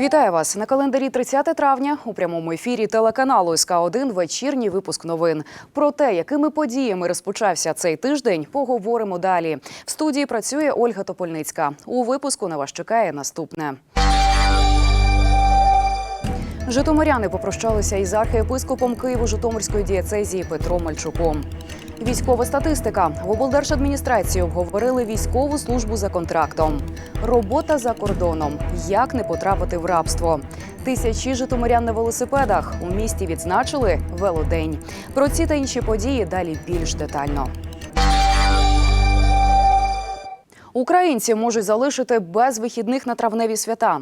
Вітаю вас на календарі 30 травня. У прямому ефірі телеканалу СК 1 вечірній випуск новин. Про те, якими подіями розпочався цей тиждень, поговоримо далі. В студії працює Ольга Топольницька. У випуску на вас чекає наступне. Житомиряни попрощалися із архієпископом Києво-Житомирської дієцезії Петром Мальчуком. Військова статистика в облдержадміністрації обговорили військову службу за контрактом. Робота за кордоном. Як не потрапити в рабство. Тисячі житомирян на велосипедах у місті відзначили велодень. Про ці та інші події далі більш детально. Українці можуть залишити без вихідних на травневі свята.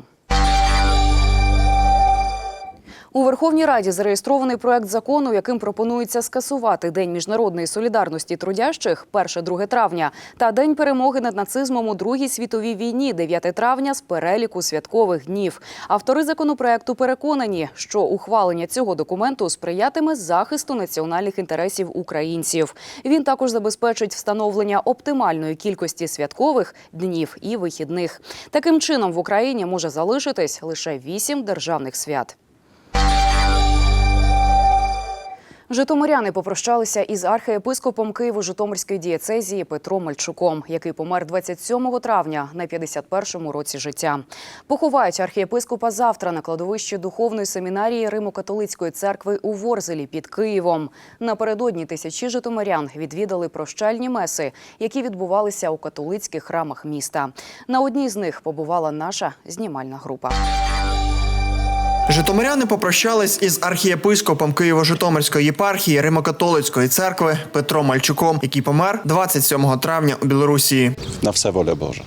У Верховній Раді зареєстрований проект закону, яким пропонується скасувати День міжнародної солідарності трудящих 1-2 травня та День перемоги над нацизмом у Другій світовій війні 9 травня з переліку святкових днів. Автори законопроекту переконані, що ухвалення цього документу сприятиме захисту національних інтересів українців. Він також забезпечить встановлення оптимальної кількості святкових днів і вихідних. Таким чином в Україні може залишитись лише вісім державних свят. Житомиряни попрощалися із архієпископом Києво-Житомирської дієцезії Петром Мальчуком, який помер 27 травня на 51-му році життя. Поховають архієпископа завтра на кладовищі духовної семінарії Римо-католицької церкви у Ворзелі під Києвом. Напередодні тисячі житомирян відвідали прощальні меси, які відбувалися у католицьких храмах міста. На одній з них побувала наша знімальна група. Житомиряни попрощались із архієпископом Києво-Житомирської єпархії Римо-католицької церкви Петром Мальчуком, який помер 27 травня у Білорусі. на все воля Божа.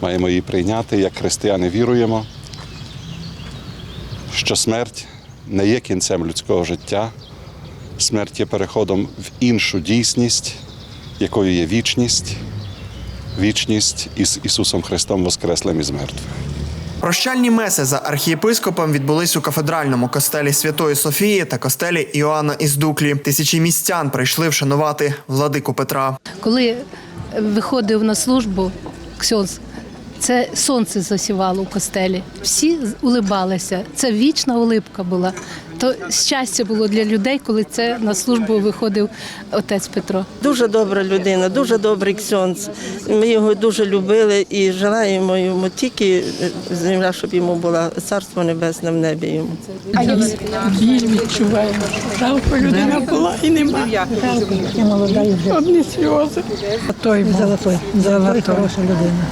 Маємо її прийняти, як християни віруємо, що смерть не є кінцем людського життя, смерть є переходом в іншу дійсність, якою є вічність, вічність із Ісусом Христом Воскреслим із мертвих. Прощальні меси за архієпископом відбулись у кафедральному костелі Святої Софії та костелі Іоанна із Дуклі. Тисячі містян прийшли вшанувати владику Петра. Коли виходив на службу ксьонз, це сонце засівало у костелі. Всі улибалися. Це вічна улипка була. То щастя було для людей, коли це на службу виходив отець Петро. Дуже добра людина, дуже добрий ксьонц. Ми його дуже любили і желаємо йому тільки е, земля, щоб йому була царство небесне в небі йому. біль відчуваємо. Жалко людина була і нема. Одні сльози. Той золотой, золотой. Хороша людина.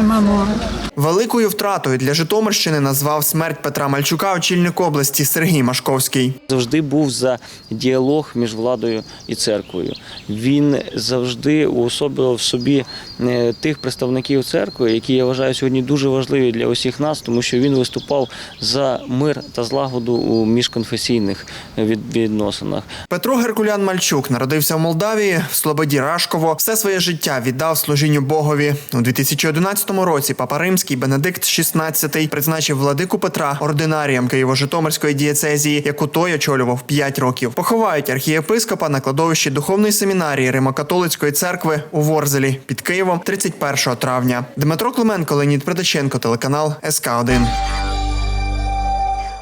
Нема мови. Великою втратою для Житомирщини назвав смерть Петра Мальчука очільник області Сергій Машковський. завжди був за діалог між владою і церквою. Він завжди уособлював в собі е, тих представників церкви, які я вважаю сьогодні дуже важливі для усіх нас, тому що він виступав за мир та злагоду у міжконфесійних відносинах. Петро Геркулян Мальчук народився в Молдавії в Слободі Рашково. Все своє життя віддав служінню Богові. У 2011 році Папа Римський Бенедикт XVI призначив владику Петра ординарієм Києво-Житомирської дієцезії, яку той очолював 5 років. Поховають архієпископа на кладовищі духовної семінарії Римо-католицької церкви у Ворзелі під Києвом 31 травня. Дмитро Клименко, Леонід Притаченко, телеканал СК 1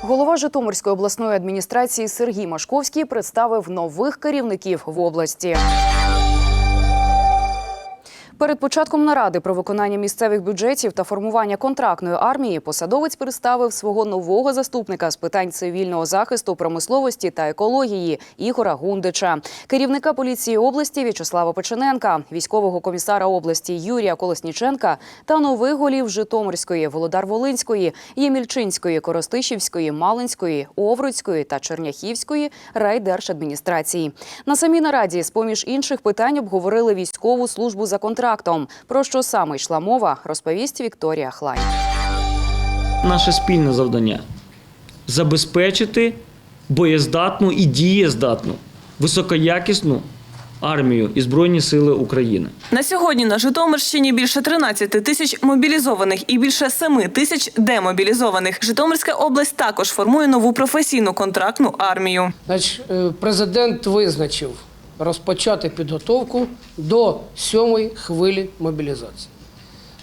Голова Житомирської обласної адміністрації Сергій Машковський представив нових керівників в області. Перед початком наради про виконання місцевих бюджетів та формування контрактної армії посадовець представив свого нового заступника з питань цивільного захисту, промисловості та екології Ігора Гундича, керівника поліції області В'ячеслава Печененка, військового комісара області Юрія Колесніченка та нових голів Житомирської, Володар-Волинської, Ємільчинської, Коростишівської, Малинської, Овруцької та Черняхівської райдержадміністрації. На самій нараді, з поміж інших питань, обговорили військову службу за контрактом. Про що саме йшла мова, розповість Вікторія Хлань. наше спільне завдання забезпечити боєздатну і дієздатну, високоякісну армію і Збройні Сили України. На сьогодні на Житомирщині більше 13 тисяч мобілізованих і більше 7 тисяч демобілізованих. Житомирська область також формує нову професійну контрактну армію. Значить, е, президент визначив розпочати підготовку до сьомої хвилі мобілізації.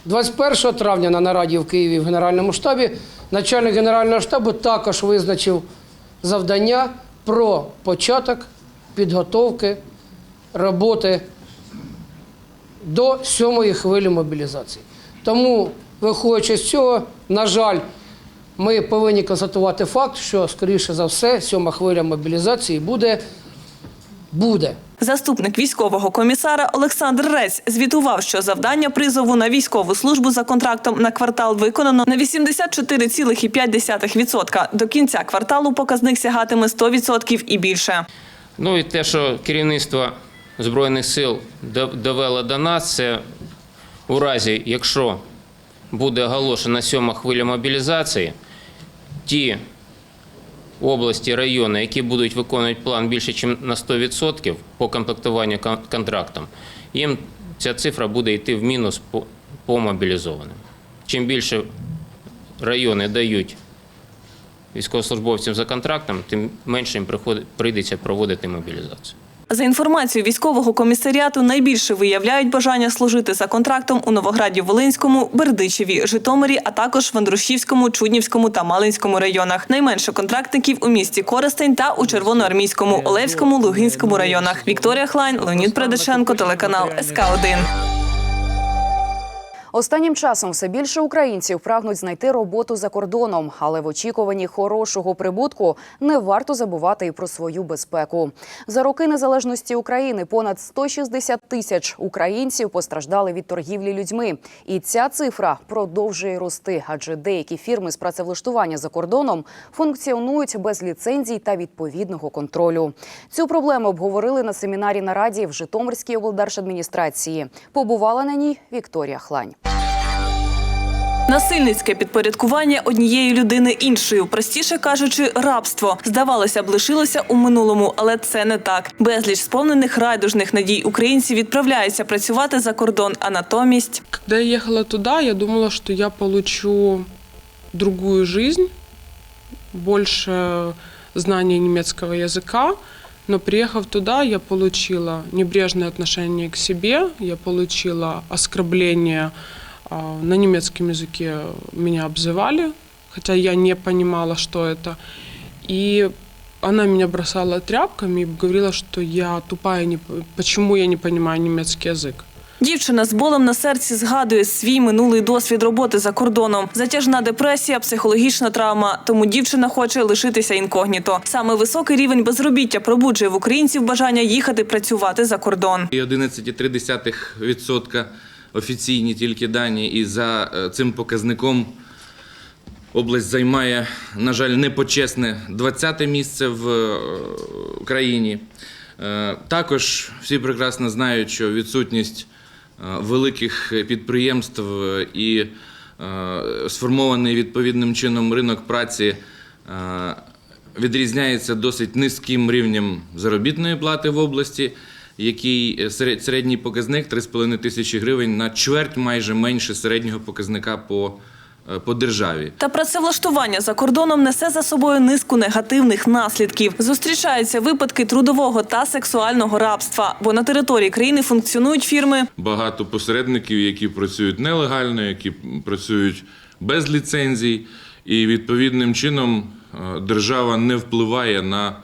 21 травня на нараді в Києві в Генеральному штабі начальник Генерального штабу також визначив завдання про початок підготовки роботи до сьомої хвилі мобілізації. Тому, виходячи з цього, на жаль, ми повинні констатувати факт, що, скоріше за все, сьома хвиля мобілізації буде. буде. Заступник військового комісара Олександр Рець звітував, що завдання призову на військову службу за контрактом на квартал виконано на 84,5%. До кінця кварталу показник сягатиме 100% і більше. Ну і те, що керівництво Збройних сил довело до нас, це у разі, якщо буде оголошена сьома хвиля мобілізації, ті області, райони, які будуть виконувати план більше, ніж на 100% по комплектуванню контрактом, їм ця цифра буде йти в мінус по, мобілізованим. Чим більше райони дають військовослужбовцям за контрактом, тим менше їм прийдеться проводити мобілізацію. За інформацією військового комісаріату, найбільше виявляють бажання служити за контрактом у Новограді Волинському, Бердичеві, Житомирі, а також в Андрушівському, Чуднівському та Малинському районах. Найменше контрактників у місті Коростень та у Червоноармійському, Олевському, Лугинському районах. Вікторія Хлайн, Леонід Предаченко, телеканал СК 1 Останнім часом все більше українців прагнуть знайти роботу за кордоном, але в очікуванні хорошого прибутку не варто забувати і про свою безпеку. За роки незалежності України понад 160 тисяч українців постраждали від торгівлі людьми, і ця цифра продовжує рости, адже деякі фірми з працевлаштування за кордоном функціонують без ліцензій та відповідного контролю. Цю проблему обговорили на семінарі нараді в Житомирській облдержадміністрації. Побувала на ній Вікторія Хлань. Насильницьке підпорядкування однієї людини іншою, простіше кажучи, рабство. Здавалося б, лишилося у минулому, але це не так. Безліч сповнених райдужних надій українців відправляються працювати за кордон, а натомість Когда я ехала туда, я думала, что я получу другую жизнь, больше знания немецкого языка. Но приехав туда, я получила небрежное отношение к себе, я получила оскорбление на немецком языке меня обзывали, хотя я не понимала, что это. И она меня бросала тряпками и говорила, что я тупая, не, п- почему я не понимаю немецкий язык. дівчина з болем на серці згадує свій минулий досвід роботи за кордоном. Затяжна депресія, психологічна травма. Тому дівчина хоче лишитися інкогніто. Саме високий рівень безробіття пробуджує в українців бажання їхати працювати за кордон. І 11,3% офіційні тільки дані, і за е, цим показником область займає, на жаль, непочесне 20-те місце в е, країні. Е, Також всі прекрасно знають, що відсутність великих підприємств і сформований відповідним чином ринок праці відрізняється досить низьким рівнем заробітної плати в області, який е, серед- середній показник 3,5 тисячі гривень на чверть майже менше середнього показника по, е, по державі. Та працевлаштування за кордоном несе за собою низку негативних наслідків. Зустрічаються випадки трудового та сексуального рабства, бо на території країни функціонують фірми, багато посередників, які працюють нелегально, які працюють без ліцензій, і відповідним чином е, держава не впливає на,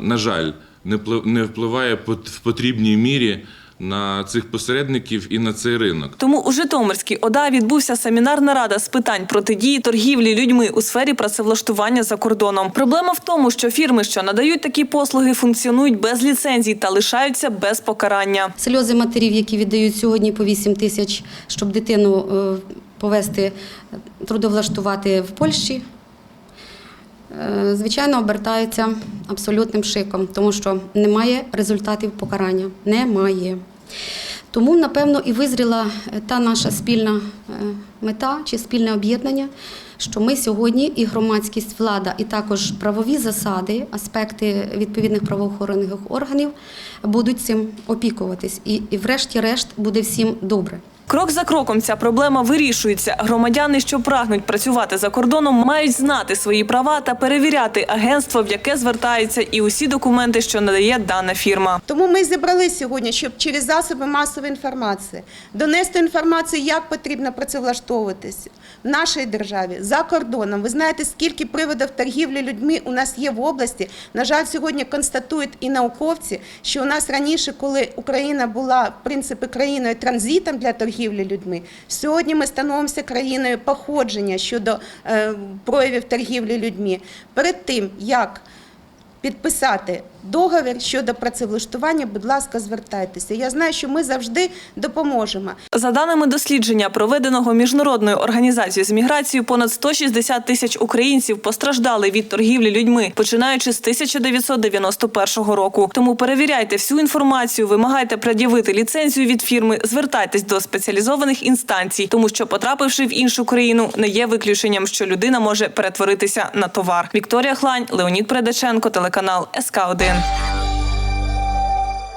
на жаль, не впли- впливає в потрібній мірі на цих посередників і на цей ринок. Тому у Житомирській ОДА відбувся семінарна рада з питань протидії торгівлі людьми у сфері працевлаштування за кордоном. Проблема в тому, що фірми, що надають такі послуги, функціонують без ліцензій та лишаються без покарання. Сльози матерів, які віддають сьогодні по 8 тисяч, щоб дитину е, повести трудовлаштувати в Польщі, е, звичайно, обертаються абсолютним шиком, тому що немає результатів покарання. Немає. Тому, напевно, і визріла е, та наша спільна е, мета чи спільне об'єднання, що ми сьогодні і громадськість, влада, і також правові засади, аспекти відповідних правоохоронних органів будуть цим опікуватись. І, і врешті-решт буде всім добре. Крок за кроком ця проблема вирішується. Громадяни, що прагнуть працювати за кордоном, мають знати свої права та перевіряти агентство, в яке звертаються, і усі документи, що надає дана фірма. Тому ми зібрали сьогодні, щоб через засоби масової інформації донести інформацію, як потрібно працевлаштовуватися в нашій державі за кордоном. Ви знаєте, скільки приводів торгівлі людьми у нас є в області. На жаль, сьогодні констатують і науковці, що у нас раніше, коли Україна була в принципі країною транзитом для торгівлі людьми, сьогодні ми становимося країною походження щодо е, проявів торгівлі людьми. Перед тим як підписати договір щодо працевлаштування, будь ласка, звертайтеся. Я знаю, що ми завжди допоможемо. За даними дослідження, проведеного міжнародною організацією з міграцією, понад 160 тисяч українців постраждали від торгівлі людьми, починаючи з 1991 року. Тому перевіряйте всю інформацію, вимагайте пред'явити ліцензію від фірми, звертайтесь до спеціалізованих інстанцій, тому що потрапивши в іншу країну, не є виключенням, що людина може перетворитися на товар. Вікторія Хлань, Леонід Предаченко, телеканал СК 1 time.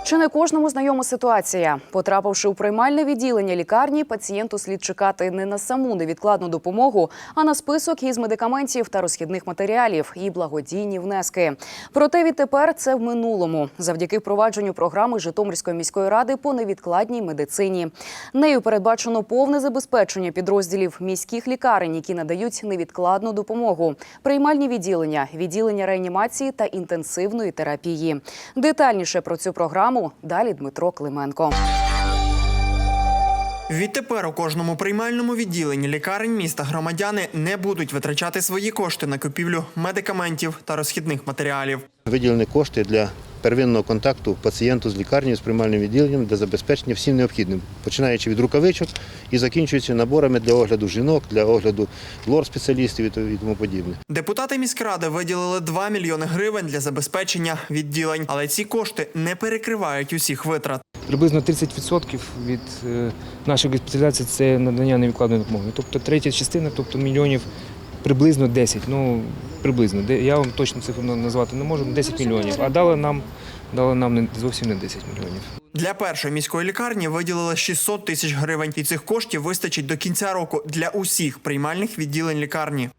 Чи не кожному знайома ситуація? Потрапивши у приймальне відділення лікарні, пацієнту слід чекати не на саму невідкладну допомогу, а на список із медикаментів та розхідних матеріалів і благодійні внески. Проте відтепер це в минулому, завдяки впровадженню програми Житомирської міської ради по невідкладній медицині. Нею передбачено повне забезпечення підрозділів міських лікарень, які надають невідкладну допомогу, приймальні відділення, відділення реанімації та інтенсивної терапії. Детальніше про цю програму далі Дмитро Клименко. Відтепер у кожному приймальному відділенні лікарень міста громадяни не будуть витрачати свої кошти на купівлю медикаментів та розхідних матеріалів. Виділені кошти для первинного контакту пацієнту з лікарнею з приймальним відділенням для забезпечення всім необхідним, починаючи від рукавичок і закінчуючи наборами для огляду жінок, для огляду лор-спеціалістів і то- і тому подібне. Депутати міськради виділили 2 мільйони гривень для забезпечення відділень, але ці кошти не перекривають усіх витрат. Приблизно 30% від е, нашої госпіталізації це надання невідкладної допомоги. Тобто третя частина, тобто мільйонів приблизно 10. Ну приблизно. Де- Я вам точно цифру на- назвати не можу, 10 мільйонів. А дали нам, дали нам не зовсім не 10 мільйонів. Для першої міської лікарні виділили 600 тисяч гривень, і цих коштів вистачить до кінця року для усіх приймальних відділень лікарні.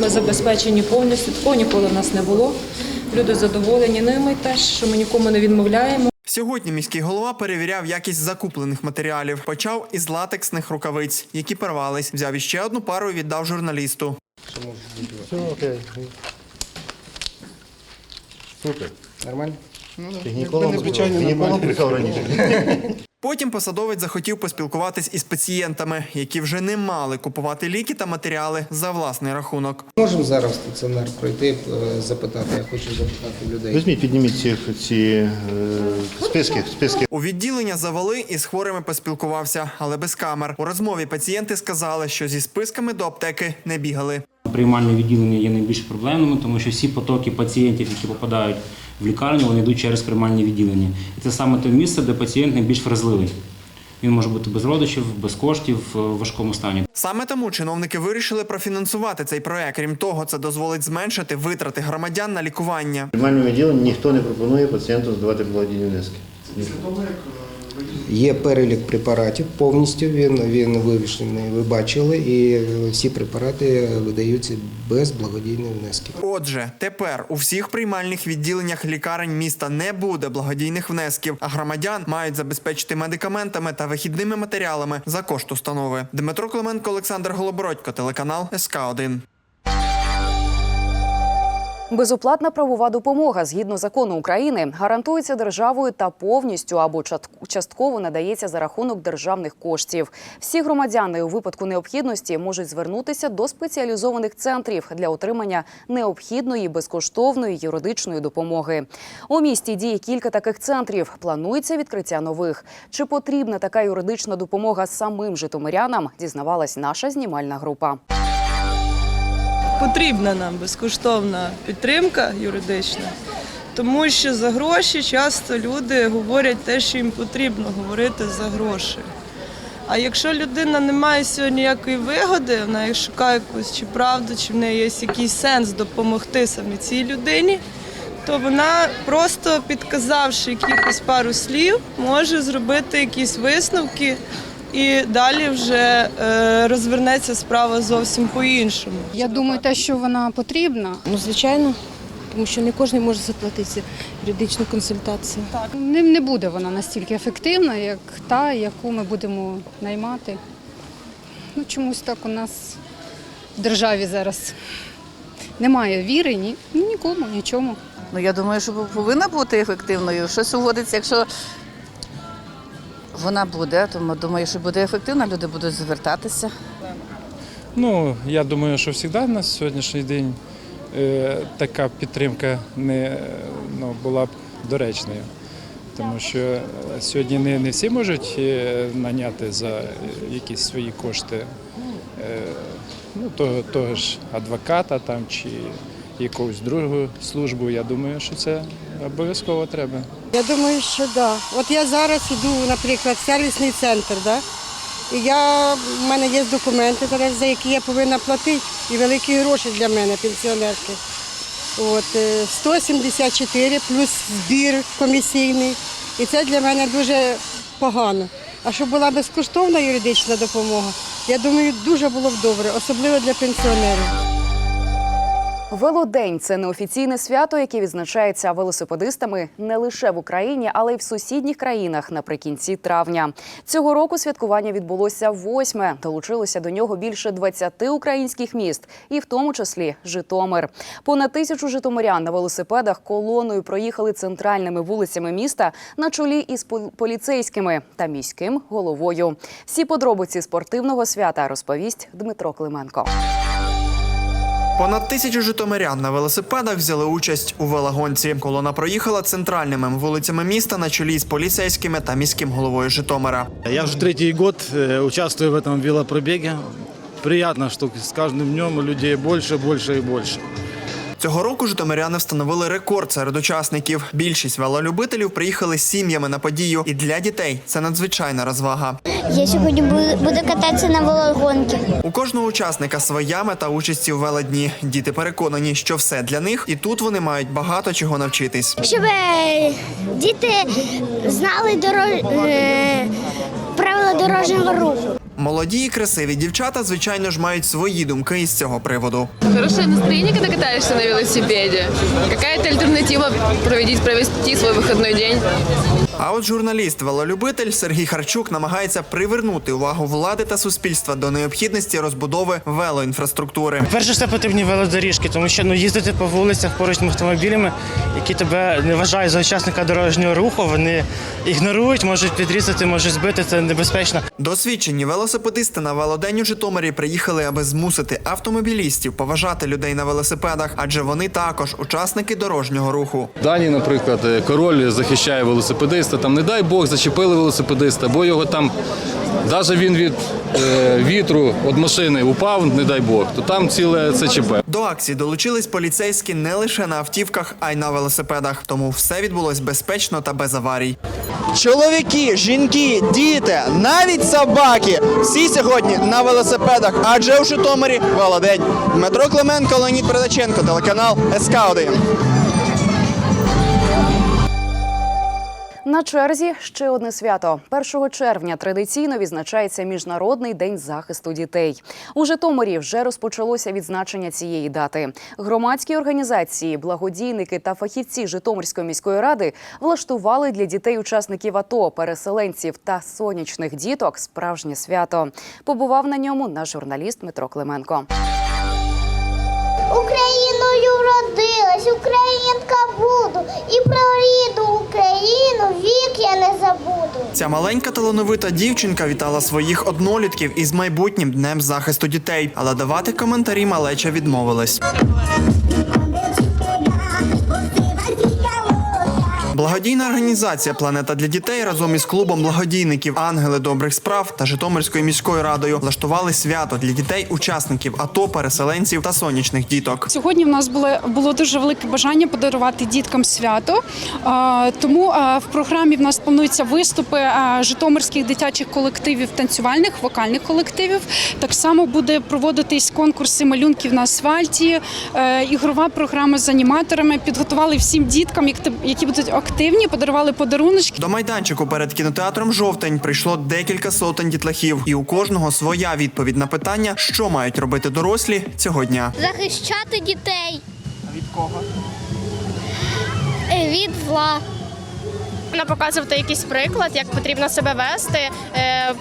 Ми забезпечені повністю, такого ніколи в нас не було. Люди задоволені ними теж, що ми нікому не відмовляємо. Сьогодні міський голова перевіряв якість закуплених матеріалів. Почав із латексних рукавиць, які порвались. Взяв іще одну пару і віддав журналісту. Все окей. Супер. Нормально? Раніше. Потім посадовець захотів поспілкуватись із пацієнтами, які вже не мали купувати ліки та матеріали за власний рахунок. Можемо зараз в стаціонар пройти, е, запитати, я хочу запитати людей. Візьміть, підніміть ці, ці е, списки, списки. У відділення завели і з хворими поспілкувався, але без камер. У розмові пацієнти сказали, що зі списками до аптеки не бігали. Приймальне відділення є найбільш проблемними, тому що всі потоки пацієнтів, які попадають в лікарню, вони йдуть через приймальні відділення. І це саме те місце, де пацієнт найбільш вразливий. Він може бути без родичів, без коштів, в важкому стані. Саме тому чиновники вирішили профінансувати цей проект. Крім того, це дозволить зменшити витрати громадян на лікування. В приймальному відділенні ніхто не пропонує пацієнту здавати благодійні внески. Є перелік препаратів повністю, він, він вивішений, ви бачили, і всі препарати видаються без благодійних внесків. Отже, тепер у всіх приймальних відділеннях лікарень міста не буде благодійних внесків, а громадян мають забезпечити медикаментами та вихідними матеріалами за кошт установи. Дмитро Клименко, Олександр Голобородько, телеканал СК 1 Безоплатна правова допомога згідно закону України гарантується державою та повністю або частково надається за рахунок державних коштів. Всі громадяни у випадку необхідності можуть звернутися до спеціалізованих центрів для отримання необхідної безкоштовної юридичної допомоги. У місті діє кілька таких центрів. Планується відкриття нових. Чи потрібна така юридична допомога самим житомирянам? Дізнавалась наша знімальна група. Потрібна нам безкоштовна підтримка юридична, тому що за гроші часто люди говорять те, що їм потрібно говорити за гроші. А якщо людина не має сьогодні ніякої вигоди, вона шукає якусь чи правду, чи в неї є якийсь сенс допомогти саме цій людині, то вона просто підказавши якихось пару слів, може зробити якісь висновки і далі вже е, розвернеться справа зовсім по-іншому. Я думаю, те, що вона потрібна. Ну, звичайно, тому що не кожен може заплатити юридичну консультацію. Так. Не, не буде вона настільки ефективна, як та, яку ми будемо наймати. Ну, чомусь так у нас в державі зараз немає віри ні, ні нікому, нічому. Ну, я думаю, що повинна бути ефективною. Щось угодиться, якщо вона буде, то думаю, що буде ефективна, люди будуть звертатися. Ну, я думаю, що завжди на сьогоднішній день е, така підтримка не е, ну, була б доречною. Тому що е, сьогодні не, не всі можуть наняти за якісь свої кошти ну, того, того ж адвоката там, чи якусь другу службу. Я думаю, що це обов'язково треба. Я думаю, що так. Да. От я зараз йду, наприклад, в сервісний центр, да? і я, в мене є документи, зараз, за які я повинна платити, і великі гроші для мене, пенсіонерки. От, е, 174 плюс збір комісійний. І це для мене дуже погано. А щоб була безкоштовна юридична допомога, я думаю, дуже було б добре, особливо для пенсіонерів. Велодень це неофіційне свято, яке відзначається велосипедистами не лише в Україні, але й в сусідніх країнах наприкінці травня. Цього року святкування відбулося восьме. Долучилося до нього більше 20 українських міст, і в тому числі Житомир. Понад тисячу житомирян на велосипедах колоною проїхали центральними вулицями міста на чолі із пол- поліцейськими та міським головою. Всі подробиці спортивного свята розповість Дмитро Клименко. Понад тисячу житомирян на велосипедах взяли участь у велогонці. Колона проїхала центральними вулицями міста на чолі з поліцейськими та міським головою Житомира. Я уже третий год э, участвую в этом велопробеге. Приятно, что с каждым днем людей больше, больше и больше. Цього року житомиряни встановили рекорд серед учасників. Більшість велолюбителів приїхали з сім'ями на подію, і для дітей це надзвичайна розвага. Я сьогодні бу- буду кататися на велогонці. У кожного учасника своя мета участі у велодні. Діти переконані, що все для них, і тут вони мають багато чого навчитись. Щоб е, діти знали доро- е, правила дорожнього руху. Молоді і красиві дівчата, звичайно ж, мають свої думки із цього приводу. Хороше настроєння, коли катаєшся на велосипеді. Какая-то альтернатива провести свой вихідний день. А от журналіст велолюбитель Сергій Харчук намагається привернути увагу влади та суспільства до необхідності розбудови велоінфраструктури. Перше все потрібні велодоріжки, тому що ну їздити по вулицях поруч з автомобілями, які тебе не вважають за учасника дорожнього руху, вони ігнорують, можуть підрізати, можуть збити. Це небезпечно. Досвідчені велосипедисти на велодень у Житомирі приїхали, аби змусити автомобілістів поважати людей на велосипедах, адже вони також учасники дорожнього руху. Дані, наприклад, король захищає велосипедиста. Там, не дай Бог, зачепили велосипедиста, бо його там, навіть він від е, вітру від машини упав, не дай Бог, то там ціле ЦЧП. До акції долучились поліцейські не лише на автівках, а й на велосипедах. Тому все відбулось безпечно та без аварій. Чоловіки, жінки, діти, навіть собаки. Всі сьогодні на велосипедах, адже у Житомирі велодень. Дмитро Клименко, Леонід Передаченко, телеканал СК 1 На черзі ще одне свято. 1 червня традиційно відзначається Міжнародний день захисту дітей. У Житомирі вже розпочалося відзначення цієї дати. Громадські організації, благодійники та фахівці Житомирської міської ради влаштували для дітей-учасників АТО, переселенців та сонячних діток справжнє свято. Побував на ньому наш журналіст Дмитро Клименко. Україною родилась, українка буду, і про рідну Україну вік я не забуду. Ця маленька талановита дівчинка вітала своїх однолітків із майбутнім днем захисту дітей, але давати коментарі малеча відмовилась. Благодійна організація Планета для дітей разом із клубом благодійників Ангели добрих справ та Житомирською міською радою влаштували свято для дітей, учасників АТО, переселенців та сонячних діток. Сьогодні в нас було, було дуже велике бажання подарувати діткам свято. Тому в програмі в нас плануються виступи житомирських дитячих колективів, танцювальних, вокальних колективів. Так само буде проводитись конкурси малюнків на асфальті, е, ігрова програма з аніматорами. Підготували всім діткам, як- які будуть активні, подарували подаруночки. До майданчику перед кінотеатром Жовтень прийшло декілька сотень дітлахів, і у кожного своя відповідь на питання, що мають робити дорослі цього дня. Захищати дітей Від кого? е, від зла. Показувати якийсь приклад, як потрібно себе вести. Е,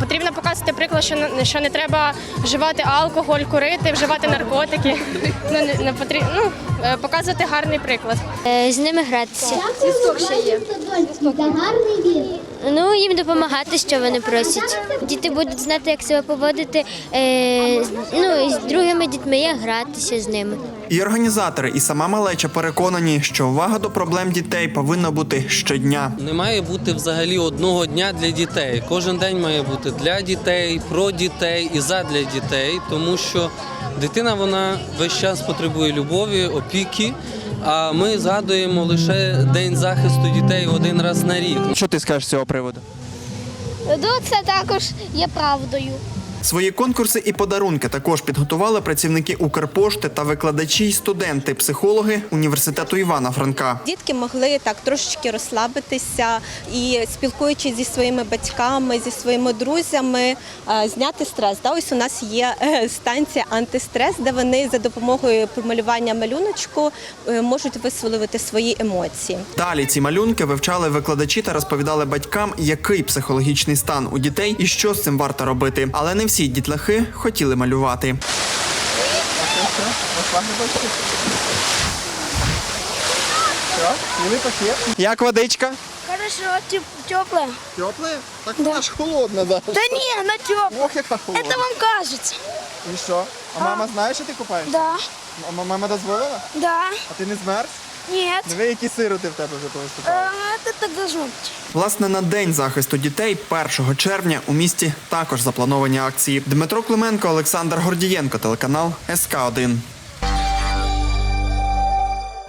Потрібно показувати приклад, що не, що не треба вживати алкоголь, курити, вживати наркотики. Ну, не, не потрібно ну, е, показувати гарний приклад. З ними гратися. ще є. гарний він. Ну, їм допомагати, що вони просять. Діти будуть знати, як себе поводити е, ну, з другими дітьми, як гратися з ними. І організатори, і сама малеча переконані, що увага до проблем дітей повинна бути щодня. Не має бути взагалі одного дня для дітей. Кожен день має бути для дітей, про дітей і задля дітей, тому що дитина вона весь час потребує любові, опіки. А ми згадуємо лише день захисту дітей один раз на рік. Що ти скажеш з цього приводу? Ну, це також є правдою. Свої конкурси і подарунки також підготували працівники Укрпошти та викладачі й студенти, психологи університету Івана Франка. Дітки могли так трошечки розслабитися і спілкуючись зі своїми батьками, зі своїми друзями, е, зняти стрес. Да, ось у нас є е, станція антистрес, де вони за допомогою промалювання малюночку е, можуть висловити свої емоції. Далі ці малюнки вивчали викладачі та розповідали батькам, який психологічний стан у дітей і що з цим варто робити. Але не всі дітлахи хотіли малювати. Як водичка? Хорошо, теплая. Тепле? Так вона ж холодна, да. Да не, она теплая. Ох, яка холодна. Это вам кажется. І що? А мама знає, що ти купаєшся? Да, А мама дозволила? да, А ти не змерз? нет. Диви, які сироти в тебе вже повиступали. Э, Это так должно быть. Власне, на день захисту дітей 1 червня у місті також заплановані акції. Дмитро Клименко, Олександр Гордієнко, телеканал СК 1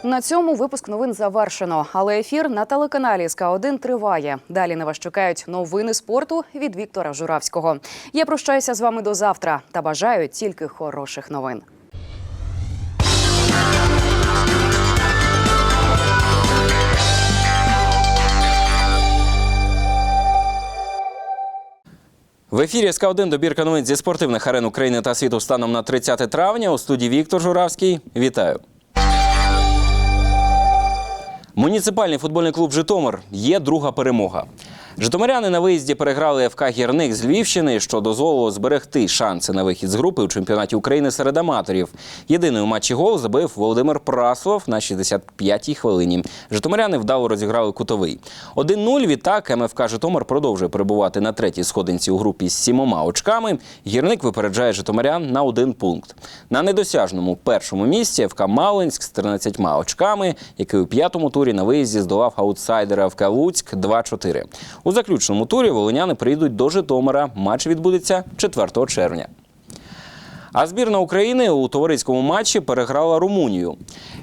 На цьому випуск новин завершено. Але ефір на телеканалі СК 1 триває. Далі на вас чекають новини спорту від Віктора Журавського. Я прощаюся з вами до завтра та бажаю тільки хороших новин. В ефірі СК1 добірка новин зі спортивних арен України та світу станом на 30 травня. У студії Віктор Журавський. Вітаю. Муніципальний футбольний клуб Житомир є друга перемога. Житомиряни на виїзді переграли ФК Гірник з Львівщини, що дозволило зберегти шанси на вихід з групи у чемпіонаті України серед аматорів. Єдиний у матчі гол забив Володимир Прасов на 65-й хвилині. Житомиряни вдало розіграли кутовий. 1-0 відтак МФК Житомир продовжує перебувати на третій сходинці у групі з сімома очками. Гірник випереджає Житомирян на один пункт. На недосяжному першому місці ФК Малинськ з 13 очками, який у п'ятому турі на виїзді здолав аутсайдера ФК Луцьк 2-4. У заключному турі волиняни прийдуть до Житомира. Матч відбудеться 4 червня. А збірна України у товариському матчі переграла Румунію.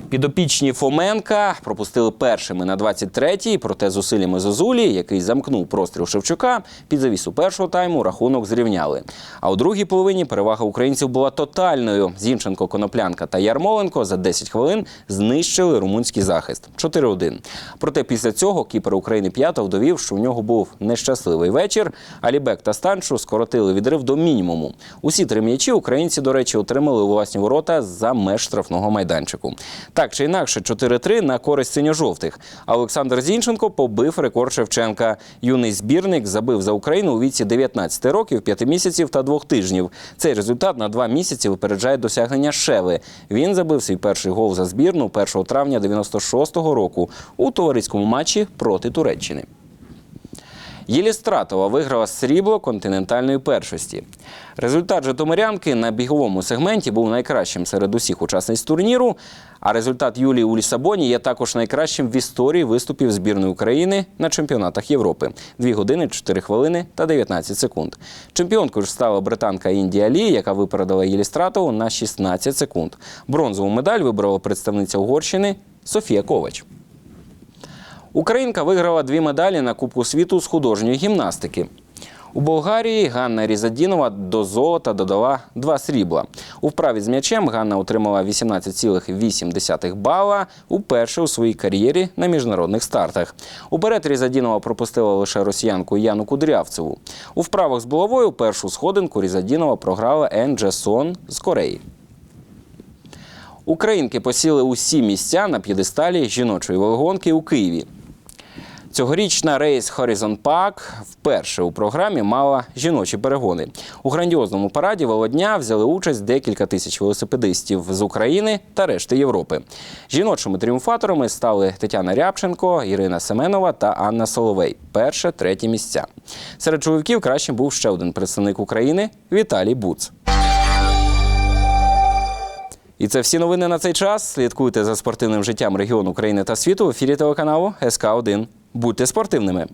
Підопічні Фоменка пропустили першими на 23-й, проте зусиллями Зозулі, який замкнув простріл Шевчука, під завісу першого тайму рахунок зрівняли. А у другій половині перевага українців була тотальною. Зінченко, Коноплянка та Ярмоленко за 10 хвилин знищили румунський захист 4-1. Проте після цього кіпер України п'ятов довів, що в нього був нещасливий вечір. Алібек та Станчу скоротили відрив до мінімуму. Усі три м'ячі українці, до речі, отримали власні ворота за меж штрафного майданчику. Так чи інакше, 4-3 на користь синьо-жовтих. Олександр Зінченко побив рекорд Шевченка. Юний збірник забив за Україну у віці 19 років, 5 місяців та 2 тижнів. Цей результат на 2 місяці випереджає досягнення Шеви. Він забив свій перший гол за збірну 1 травня 96-го року у товариському матчі проти Туреччини. Єлістратова виграла срібло континентальної першості. Результат Житомирянки на біговому сегменті був найкращим серед усіх учасниць турніру. А результат Юлії у Лісабоні є також найкращим в історії виступів збірної України на чемпіонатах Європи 2 години 4 хвилини та 19 секунд. Чемпіонкою ж стала британка Індія Лі, яка випередила Єлістратову на 16 секунд. Бронзову медаль вибрала представниця Угорщини Софія Ковач. Українка виграла дві медалі на Кубку світу з художньої гімнастики. У Болгарії Ганна Різадінова до золота додала два срібла. У вправі з м'ячем Ганна отримала 18,8 бала уперше у своїй кар'єрі на міжнародних стартах. Уперед Різадінова пропустила лише росіянку Яну Кудрявцеву. У вправах з булавою першу сходинку Різадінова програла Ен Джесон з Кореї. Українки посіли усі місця на п'єдесталі жіночої велогонки у Києві. Цьогорічна рейс Horizon Park вперше у програмі мала жіночі перегони. У грандіозному параді велодня взяли участь декілька тисяч велосипедистів з України та решти Європи. Жіночими тріумфаторами стали Тетяна Рябченко, Ірина Семенова та Анна Соловей. Перше, третє місця. Серед чоловіків кращим був ще один представник України Віталій Буц. І це всі новини на цей час. Слідкуйте за спортивним життям регіону України та світу в ефірі телеканалу СК 1 Будьте спортивними.